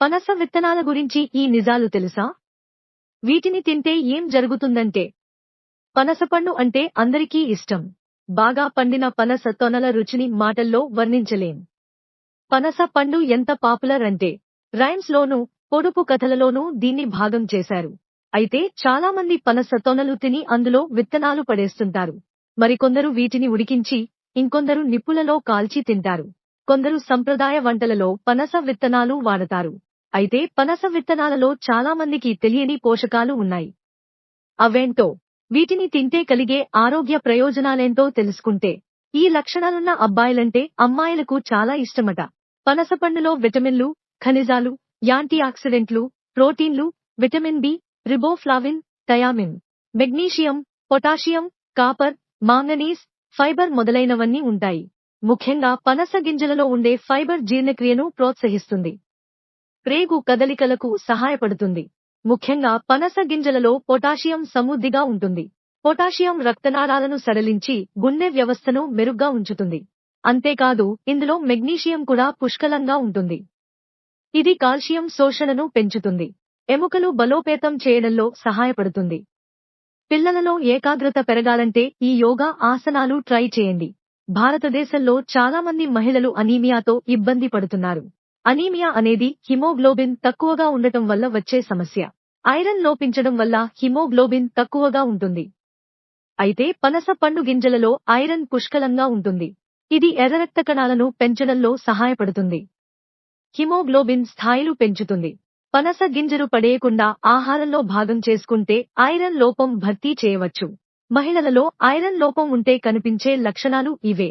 పనస విత్తనాల గురించి ఈ నిజాలు తెలుసా? వీటిని తింటే ఏం జరుగుతుందంటే పనసపండు అంటే అందరికీ ఇష్టం. బాగా పండిన పనస తొనల రుచిని మాటల్లో వర్ణించలేం. పనస పండు ఎంత పాపులర్ అంటే రైమ్స్ లోనూ పొడుపు కథలలోనూ దీన్ని భాగం చేశారు. అయితే చాలా మంది పనస తొనలు తిని అందులో విత్తనాలు పడేస్తుంటారు. మరికొందరు వీటిని ఉడికించి ఇంకొందరు నిప్పులలో కాల్చి తింటారు. కొందరు సంప్రదాయ వంటలలో పనస విత్తనాలు వాడతారు. అయితే పనస విత్తనాలలో చాలా మందికి తెలియని పోషకాలు ఉన్నాయి. అవేంటో? వీటిని తింటే కలిగే ఆరోగ్య ప్రయోజనాలేంటో తెలుసుకుంటే. ఈ లక్షణాలున్న అబ్బాయిలంటే అమ్మాయిలకు చాలా ఇష్టమట. పనసపండులో విటమిన్లు ఖనిజాలు యాంటీ ఆక్సిడెంట్లు ప్రోటీన్లు vitamin B riboflavin thiamine magnesium potassium copper manganese fibre మొదలైనవన్నీ ఉంటాయి. ముఖ్యంగా పనస గింజలలో ఉండే ఫైబర్ జీర్ణక్రియను ప్రోత్సహిస్తుంది. ప్రేగు కదలికలకు సహాయపడుతుంది. ముఖ్యంగా పనస గింజలలో పొటాషియం సమృద్ధిగా ఉంటుంది. పొటాషియం రక్తనాళాలను సడలించి గుండె వ్యవస్థను మెరుగ్గా ఉంచుతుంది. అంతేకాదు ఇందులో మెగ్నీషియం కూడా పుష్కలంగా ఉంటుంది. ఇది కాల్షియం శోషణను పెంచుతుంది. ఎముకలు బలోపేతం చేయడంలో సహాయపడుతుంది. పిల్లలలో ఏకాగ్రత పెరగాలంటే ఈ యోగా ఆసనాలు ట్రై చేయండి. భారతదేశంలో చాలామంది మహిళలు అనీమియాతో ఇబ్బంది పడుతున్నారు. అనీమియా అనేది హిమోగ్లోబిన్ తక్కువగా ఉండటం వల్ల వచ్చే సమస్య. ఐరన్ లోపించడం వల్ల హిమోగ్లోబిన్ తక్కువగా ఉంటుంది. అయితే పనస పండు గింజలలో ఐరన్ పుష్కలంగా ఉంటుంది. ఇది ఎర్ర రక్త కణాలను పెంచడంలో సహాయపడుతుంది. హిమోగ్లోబిన్ స్థాయిలు పెంచుతుంది. పనస గింజలు పడేయకుండా ఆహారంలో భాగం చేసుకుంటే ఐరన్ లోపం భర్తీ చేయవచ్చు. మహిళలలో ఐరన్ లోపం ఉంటే కనిపించే లక్షణాలు ఇవే.